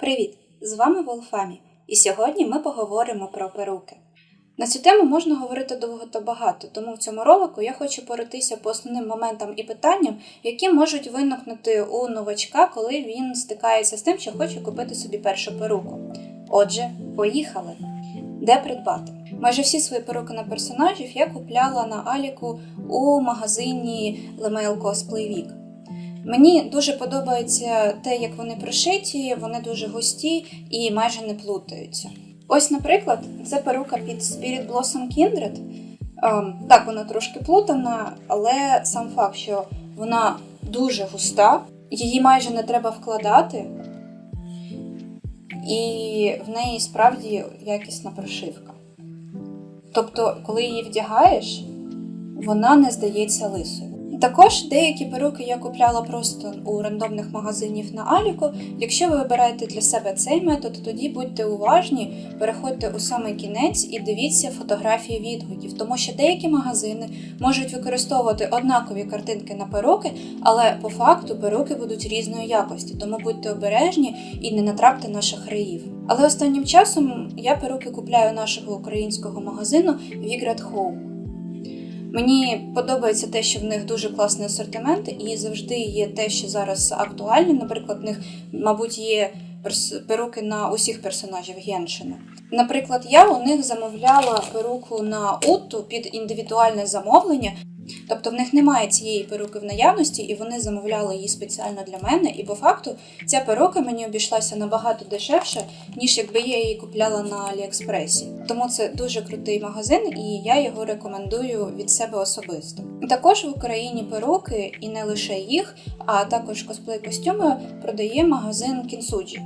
Привіт! З вами Волфамі, і сьогодні ми поговоримо про перуки. На цю тему можна говорити довго та багато, тому в цьому ролику я хочу пройтися по основним моментам і питанням, які можуть виникнути у новачка, коли він стикається з тим, що хоче купити собі першу перуку. Отже, поїхали! Де придбати? Майже всі свої перуки на персонажів я купляла на Аліку у магазині Lemail Cosplay Week. Мені дуже подобається те, як вони пришиті, вони дуже густі і майже не плутаються. Ось, наприклад, це перука під Spirit Blossom Kindred. Ем, так, вона трошки плутана, але сам факт, що вона дуже густа, її майже не треба вкладати, і в неї справді якісна прошивка. Тобто, коли її вдягаєш, вона не здається лисою. Також деякі перуки я купляла просто у рандомних магазинів на Аліку. Якщо ви вибираєте для себе цей метод, тоді будьте уважні, переходьте у самий кінець і дивіться фотографії відгуків, тому що деякі магазини можуть використовувати однакові картинки на перуки, але по факту перуки будуть різної якості, тому будьте обережні і не натрапте на шахраїв. Але останнім часом я перуки купляю нашого українського магазину Vigrat Home. Мені подобається те, що в них дуже класний асортимент, і завжди є те, що зараз актуальне. Наприклад, в них, мабуть, є перуки на усіх персонажів Геншина. Наприклад, я у них замовляла перуку на Утту під індивідуальне замовлення. Тобто в них немає цієї перуки в наявності, і вони замовляли її спеціально для мене. І по факту ця перука мені обійшлася набагато дешевше, ніж якби я її купляла на Аліекспресі. Тому це дуже крутий магазин, і я його рекомендую від себе особисто. Також в Україні перуки, і не лише їх, а також косплей-костюми продає магазин Кінсуджі.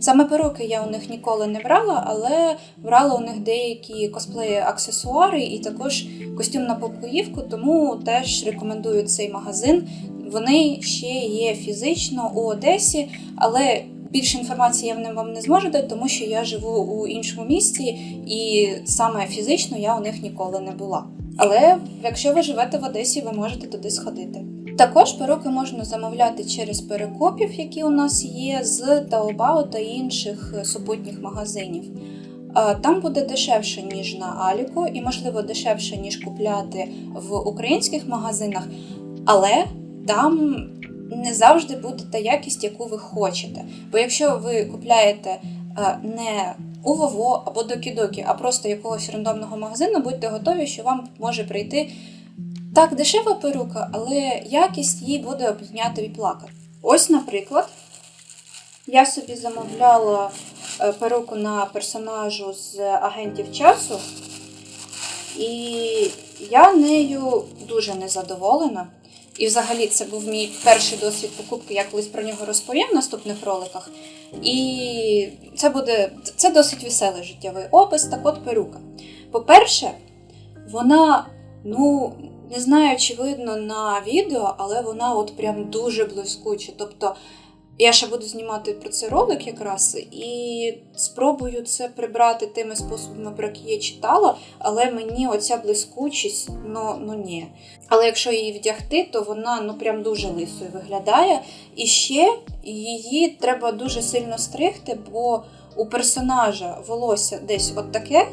Саме перуки я у них ніколи не брала, але брала у них деякі косплеї-аксесуари і також костюм на попоївку, тому теж рекомендую цей магазин. Вони ще є фізично у Одесі, але більше інформації я вам не зможу дати, тому що я живу у іншому місті, і саме фізично я у них ніколи не була. Але якщо ви живете в Одесі, ви можете туди сходити. Також перуки можна замовляти через перекупів, які у нас є, з Taobao та інших супутніх магазинів. Е, Там буде дешевше, ніж на Аліку, і, можливо, дешевше, ніж купляти в українських магазинах, але там не завжди буде та якість, яку ви хочете. Бо якщо ви купляєте е, не у Вово або до Кідокі, а просто якогось рандомного магазину, будьте готові, що вам може прийти так дешева перука, але якість її буде обняти і плакати. Ось, наприклад, я собі замовляла перуку на персонажу з агентів часу, і я нею дуже незадоволена. І взагалі це був мій перший досвід покупки, я колись про нього розповім в наступних роликах. І це буде це досить веселий життєвий опис. Так от перука. По-перше, вона, ну, не знаю, чи видно на відео, але вона от прям дуже блискуча. Тобто я ще буду знімати про це ролик якраз і спробую це прибрати тими способами, про які я читала, але мені оця блискучість, ну, ну ні. Але якщо її вдягти, то вона ну прям дуже лисою виглядає. І ще її треба дуже сильно стригти, бо у персонажа волосся десь от таке,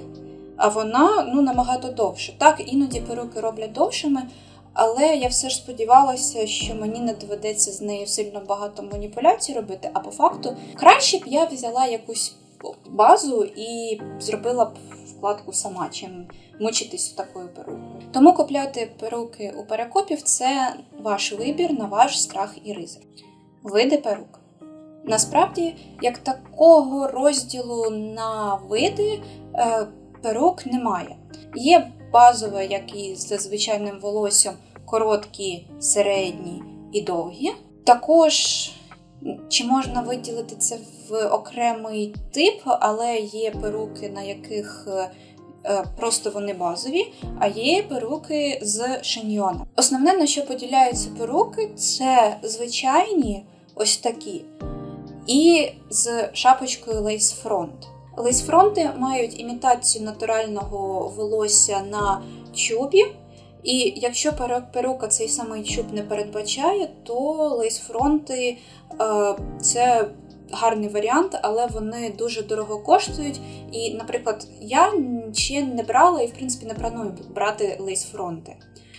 а вона ну набагато довше. Так, іноді перуки роблять довшими. Але я все ж сподівалася, що мені не доведеться з нею сильно багато маніпуляцій робити. А по факту краще б я взяла якусь базу і зробила б вкладку сама, чим мучитись такою перукою. Тому купляти перуки у перекопів це ваш вибір на ваш страх і ризик. Види перук. Насправді, як такого розділу на види е, перук немає. Є базова, як і з звичайним волоссям, короткі, середні і довгі. Також чи можна виділити це в окремий тип, але є перуки, на яких е, просто вони базові, а є перуки з шиньйоном. Основне, на що поділяються перуки, це звичайні ось такі, і з шапочкою Lace Front. Лейсфронти мають імітацію натурального волосся на чубі, і якщо перука цей самий чуб не передбачає, то лейсфронти е, це гарний варіант, але вони дуже дорого коштують. І, наприклад, я ще не брала і, в принципі, не планую брати лейс фронти.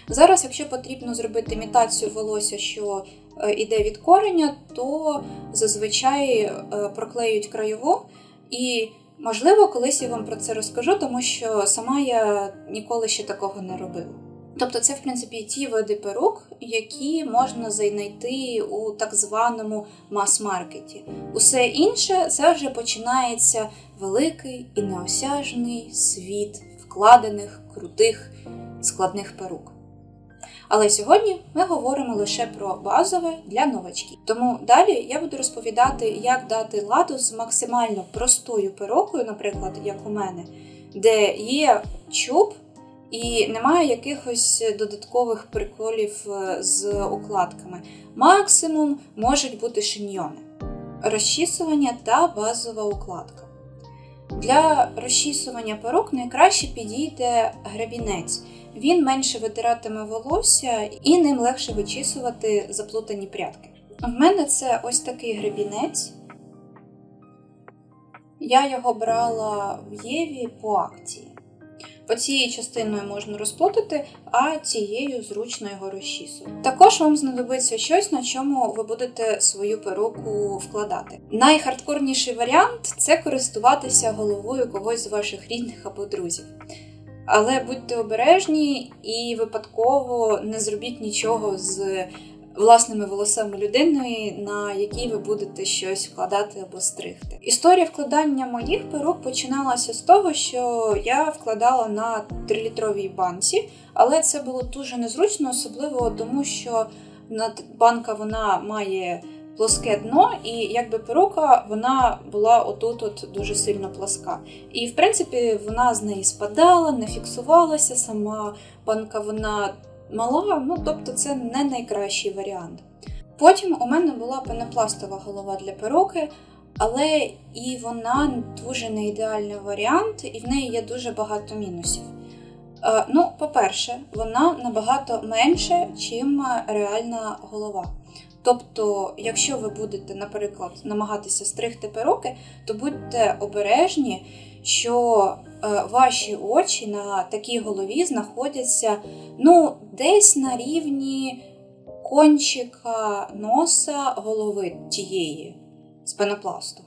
Зараз, якщо потрібно зробити імітацію волосся, що е, іде від кореня, то зазвичай е, проклеюють краєву. І, можливо, колись я вам про це розкажу, тому що сама я ніколи ще такого не робила. Тобто, це, в принципі, ті види перук, які можна знайти у так званому мас-маркеті. Усе інше це вже починається великий і неосяжний світ вкладених, крутих, складних перук. Але сьогодні ми говоримо лише про базове для новачків. Тому далі я буду розповідати, як дати ладу з максимально простою перукою, наприклад, як у мене, де є чуб і немає якихось додаткових приколів е, з укладками. Максимум можуть бути шиньйони, розчісування та базова укладка. Для розчісування перук найкраще підійде гребінець. Він менше витиратиме волосся і ним легше вичісувати заплутані прядки. В мене це ось такий гребінець. Я його брала в Єві по акції. Оцією частиною можна розплутати, а цією зручно його розчісувати. Також вам знадобиться щось, на чому ви будете свою перуку вкладати. Найхардкорніший варіант це користуватися головою когось з ваших рідних або друзів. Але будьте обережні і випадково не зробіть нічого з власними волосами людини, на якій ви будете щось вкладати або стригти. Історія вкладання моїх перук починалася з того, що я вкладала на 3-літровій банці, але це було дуже незручно, особливо тому, що банка вона має плоске дно, і якби перука вона була отут от дуже сильно плоска. І в принципі вона з неї спадала, не фіксувалася, сама банка вона мала, ну тобто це не найкращий варіант. Потім у мене була пенопластова голова для перуки, але і вона дуже не ідеальний варіант, і в неї є дуже багато мінусів. Е, ну, по-перше, вона набагато менше, чим реальна голова. Тобто, якщо ви будете, наприклад, намагатися стригти перуки, то будьте обережні, що е, ваші очі на такій голові знаходяться ну, десь на рівні кончика носа голови тієї з пенопласту.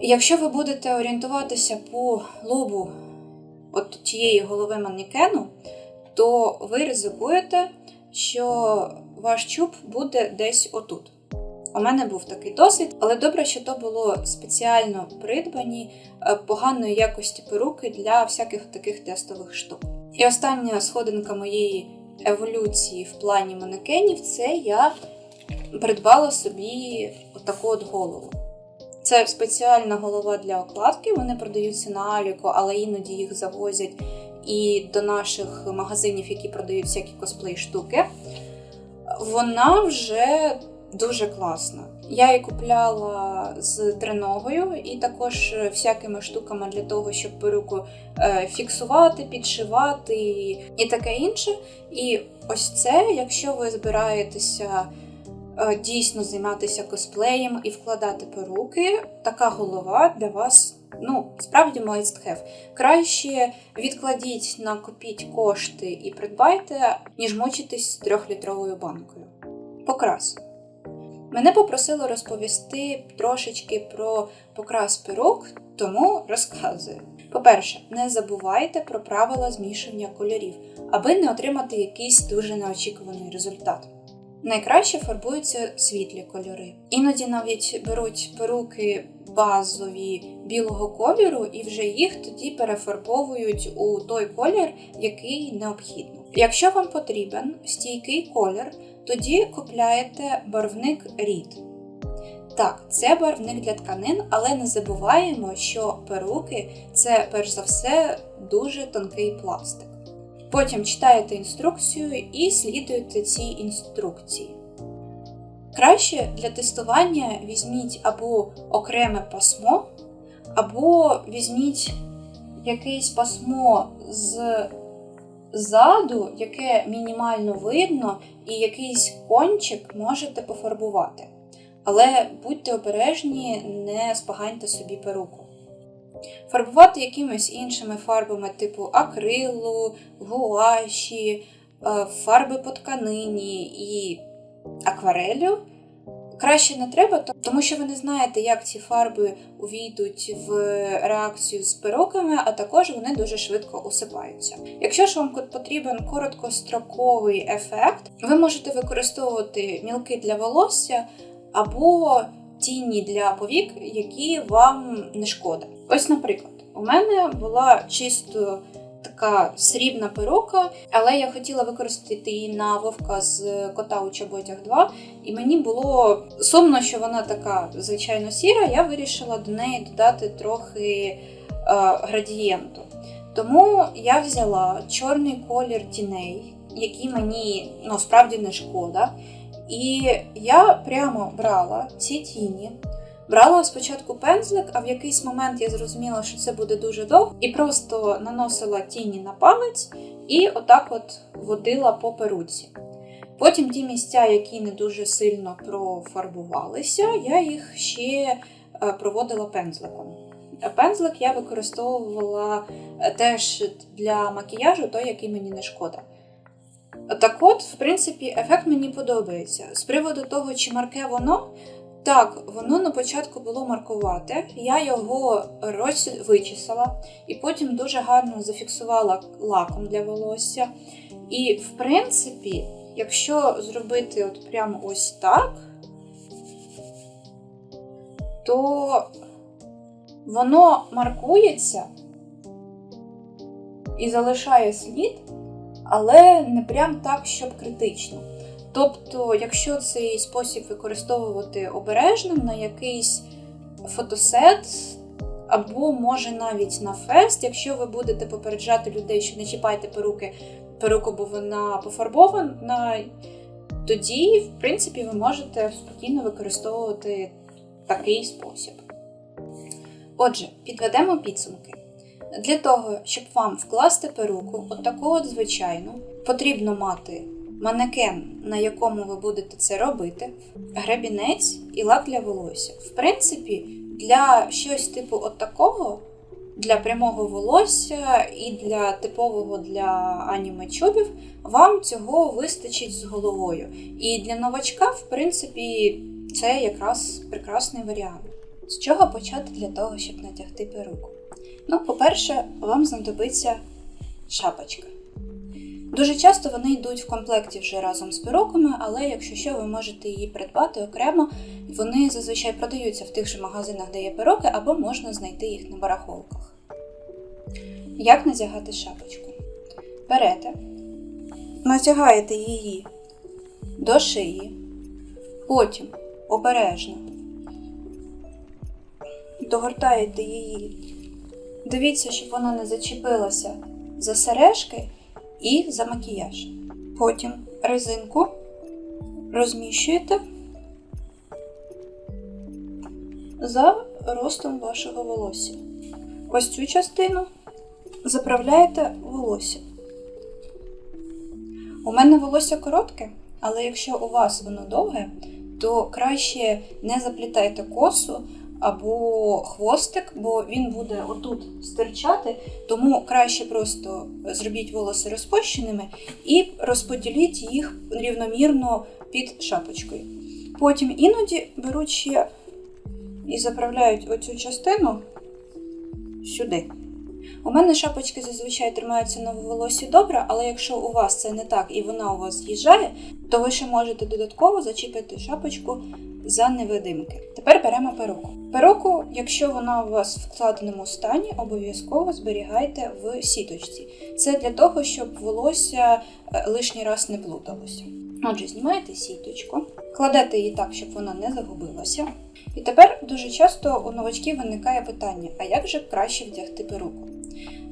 І якщо ви будете орієнтуватися по лобу от тієї голови манекену, то ви ризикуєте, що ваш чуб буде десь отут. У мене був такий досвід, але добре, що то було спеціально придбані е, поганої якості перуки для всяких таких тестових штук. І остання сходинка моєї еволюції в плані манекенів це я придбала собі отаку от голову. Це спеціальна голова для окладки, вони продаються на Аліко, але іноді їх завозять і до наших магазинів, які продають всякі косплей штуки. Вона вже дуже класна. Я її купляла з треногою і також всякими штуками для того, щоб перуку е, фіксувати, підшивати і таке інше. І ось це, якщо ви збираєтеся е, дійсно займатися косплеєм і вкладати перуки, така голова для вас. Ну, справді must have. Краще відкладіть, накопіть кошти і придбайте, ніж мучитись з трьохлітровою банкою. Покрас. Мене попросили розповісти трошечки про покрас перук, тому розказую. По-перше, не забувайте про правила змішування кольорів, аби не отримати якийсь дуже неочікуваний результат. Найкраще фарбуються світлі кольори. Іноді навіть беруть перуки базові білого кольору і вже їх тоді перефарбовують у той колір, який необхідно. Якщо вам потрібен стійкий колір, тоді купляєте барвник Рід. Так, це барвник для тканин, але не забуваємо, що перуки це перш за все дуже тонкий пластик. Потім читаєте інструкцію і слідуєте цій інструкції. Краще для тестування візьміть або окреме пасмо, або візьміть якесь пасмо з ззаду, яке мінімально видно, і якийсь кончик можете пофарбувати. Але будьте обережні, не споганьте собі перуку. Фарбувати якимись іншими фарбами, типу акрилу, гуаші, е, фарби по тканині і акварелю. Краще не треба, тому що ви не знаєте, як ці фарби увійдуть в реакцію з перуками, а також вони дуже швидко усипаються. Якщо ж вам потрібен короткостроковий ефект, ви можете використовувати мілки для волосся або тіні для повік, які вам не шкода. Ось, наприклад, у мене була чисто така срібна перука, але я хотіла використати її на вовка з кота у чоботях 2, і мені було сумно, що вона така звичайно сіра. Я вирішила до неї додати трохи е, градієнту. Тому я взяла чорний колір тіней, який мені ну, справді не шкода. І я прямо брала ці тіні, брала спочатку пензлик, а в якийсь момент я зрозуміла, що це буде дуже довго, і просто наносила тіні на палець і отак от водила по перуці. Потім ті місця, які не дуже сильно профарбувалися, я їх ще е, проводила пензликом. Пензлик я використовувала е, теж для макіяжу, той, який мені не шкода. Так от, в принципі, ефект мені подобається. З приводу того, чи марке воно, так, воно на початку було маркувати. Я його роз... вичесала і потім дуже гарно зафіксувала лаком для волосся. І, в принципі, якщо зробити от прямо ось так, то воно маркується і залишає слід, але не прям так, щоб критично. Тобто, якщо цей спосіб використовувати обережно на якийсь фотосет, або може навіть на фест, якщо ви будете попереджати людей, що не чіпайте перуки, перуку, бо вона пофарбована, тоді, в принципі, ви можете спокійно використовувати такий спосіб. Отже, підведемо підсумки. Для того, щоб вам вкласти перуку, от таку от звичайну, потрібно мати манекен, на якому ви будете це робити, гребінець і лак для волосся. В принципі, для щось типу от такого, для прямого волосся і для типового для аніме чубів, вам цього вистачить з головою. І для новачка, в принципі, це якраз прекрасний варіант. З чого почати для того, щоб натягти перуку? Ну, по-перше, вам знадобиться шапочка. Дуже часто вони йдуть в комплекті вже разом з перуками, але якщо що, ви можете її придбати окремо, вони зазвичай продаються в тих же магазинах, де є перуки, або можна знайти їх на барахолках. Як надягати шапочку? Берете, натягаєте її до шиї, потім обережно догортаєте її. Дивіться, щоб вона не зачепилася за сережки і за макіяж. Потім резинку розміщуєте за ростом вашого волосся. Ось цю частину заправляєте волосся. У мене волосся коротке, але якщо у вас воно довге, то краще не заплітайте косу або хвостик, бо він буде отут стирчати, тому краще просто зробіть волоси розпущеними і розподіліть їх рівномірно під шапочкою. Потім іноді беруть ще і заправляють оцю частину сюди. У мене шапочки зазвичай тримаються на волосі добре, але якщо у вас це не так і вона у вас з'їжджає, то ви ще можете додатково зачіпити шапочку за невидимки. Тепер беремо перуку. Перуку, якщо вона у вас в вкладеному стані, обов'язково зберігайте в сіточці. Це для того, щоб волосся е, лишній раз не плуталося. Отже, знімаєте сіточку, кладете її так, щоб вона не загубилася. І тепер дуже часто у новачків виникає питання: а як же краще вдягти перуку?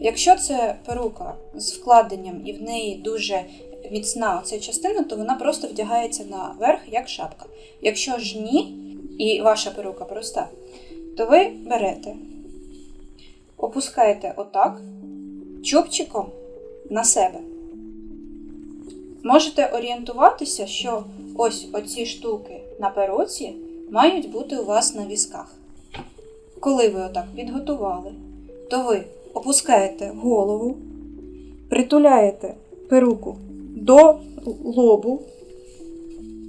Якщо це перука з вкладенням і в неї дуже міцна оця частина, то вона просто вдягається наверх як шапка. Якщо ж ні, і ваша перука проста, то ви берете, опускаєте отак чубчиком на себе. Можете орієнтуватися, що ось оці штуки на перуці мають бути у вас на візках. Коли ви отак підготували, то ви опускаєте голову, притуляєте перуку до лобу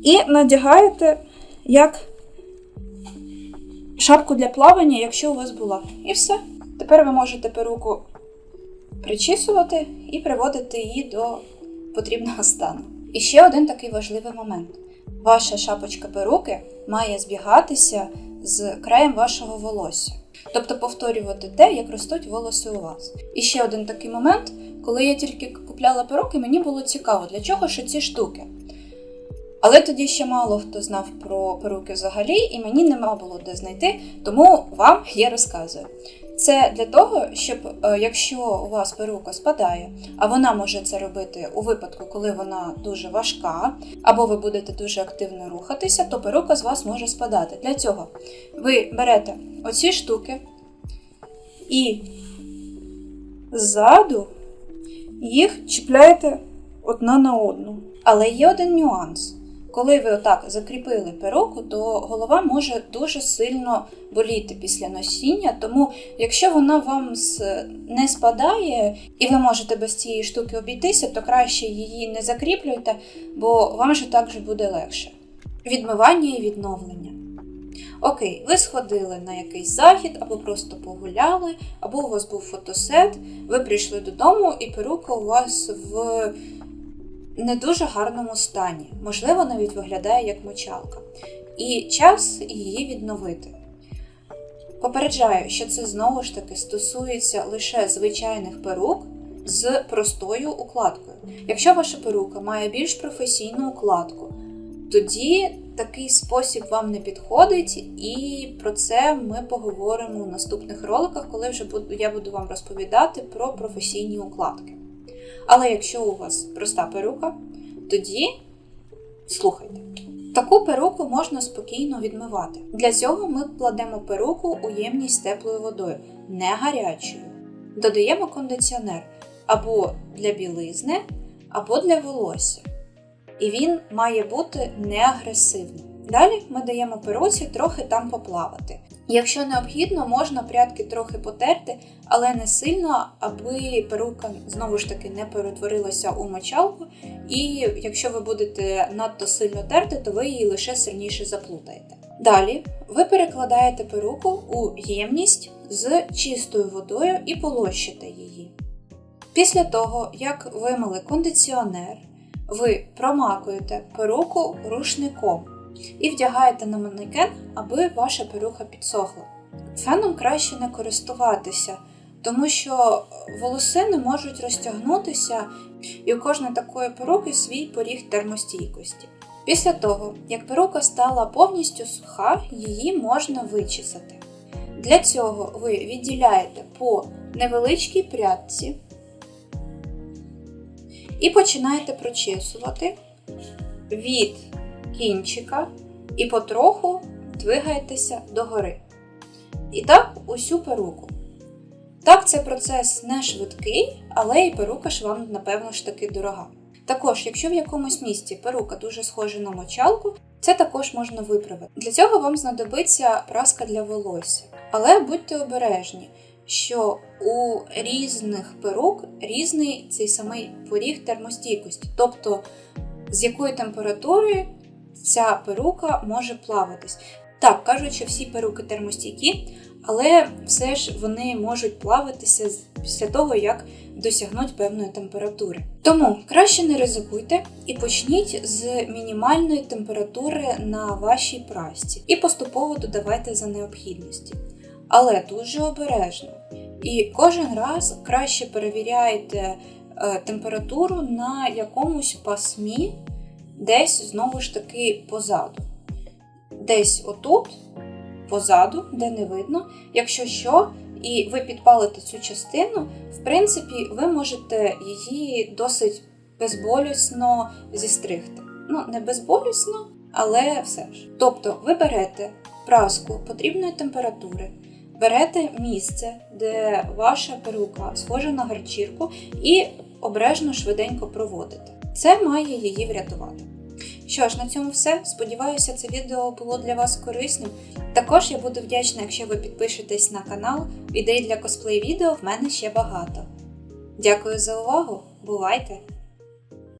і надягаєте як шапку для плавання, якщо у вас була. І все. Тепер ви можете перуку причісувати і приводити її до потрібного стану. І ще один такий важливий момент: ваша шапочка перуки має збігатися з краєм вашого волосся. Тобто повторювати те, як ростуть волоси у вас. І ще один такий момент, коли я тільки купляла перуки, мені було цікаво, для чого ж ці штуки. Але тоді ще мало хто знав про перуки взагалі, і мені нема було де знайти, тому вам я розказую. Це для того, щоб е, якщо у вас перука спадає, а вона може це робити у випадку, коли вона дуже важка, або ви будете дуже активно рухатися, то перука з вас може спадати. Для цього ви берете оці штуки і ззаду їх чіпляєте одна на одну. Але є один нюанс. Коли ви отак закріпили перуку, то голова може дуже сильно боліти після носіння. Тому, якщо вона вам не спадає і ви можете без цієї штуки обійтися, то краще її не закріплюйте, бо вам же так же буде легше. Відмивання і відновлення. Окей, ви сходили на якийсь захід, або просто погуляли, або у вас був фотосет, ви прийшли додому, і перука у вас в не дуже гарному стані, можливо, навіть виглядає як мочалка. І час її відновити. Попереджаю, що це знову ж таки стосується лише звичайних перук з простою укладкою. Якщо ваша перука має більш професійну укладку, тоді такий спосіб вам не підходить, і про це ми поговоримо у наступних роликах, коли вже я буду вам розповідати про професійні укладки. Але якщо у вас проста перука, тоді слухайте. Таку перуку можна спокійно відмивати. Для цього ми кладемо перуку у ємність з теплою водою, не гарячою. Додаємо кондиціонер або для білизни, або для волосся. І він має бути не агресивним. Далі ми даємо перуці трохи там поплавати. Якщо необхідно, можна прядки трохи потерти, але не сильно, аби перука знову ж таки не перетворилася у мочалку. І якщо ви будете надто сильно терти, то ви її лише сильніше заплутаєте. Далі ви перекладаєте перуку у ємність з чистою водою і полощите її. Після того, як вимили кондиціонер, ви промакуєте перуку рушником і вдягаєте на манекен, аби ваша перука підсохла. Феном краще не користуватися, тому що волосини можуть розтягнутися, і у кожної такої перуки свій поріг термостійкості. Після того, як перука стала повністю суха, її можна вичесати. Для цього ви відділяєте по невеличкій прядці і починаєте прочесувати від кінчика і потроху двигаєтеся догори. І так усю перуку. Так, це процес не швидкий, але і перука ж вам, напевно ж таки дорога. Також, якщо в якомусь місці перука дуже схожа на мочалку, це також можна виправити. Для цього вам знадобиться праска для волосся. Але будьте обережні, що у різних перук різний цей самий поріг термостійкості, тобто з якої температури ця перука може плаватись. Так, кажуть, що всі перуки термостійкі, але все ж вони можуть плаватися після того, як досягнуть певної температури. Тому краще не ризикуйте і почніть з мінімальної температури на вашій прасці і поступово додавайте за необхідності. Але дуже обережно. І кожен раз краще перевіряйте е, температуру на якомусь пасмі, десь знову ж таки позаду. Десь отут, позаду, де не видно. Якщо що, і ви підпалите цю частину, в принципі, ви можете її досить безболісно зістригти. Ну, не безболісно, але все ж. Тобто, ви берете праску потрібної температури, берете місце, де ваша перука схожа на гарчірку, і обережно швиденько проводите. Це має її врятувати. Що ж, на цьому все. Сподіваюся, це відео було для вас корисним. Також я буду вдячна, якщо ви підпишетесь на канал. Ідей для косплей відео в мене ще багато. Дякую за увагу! Бувайте!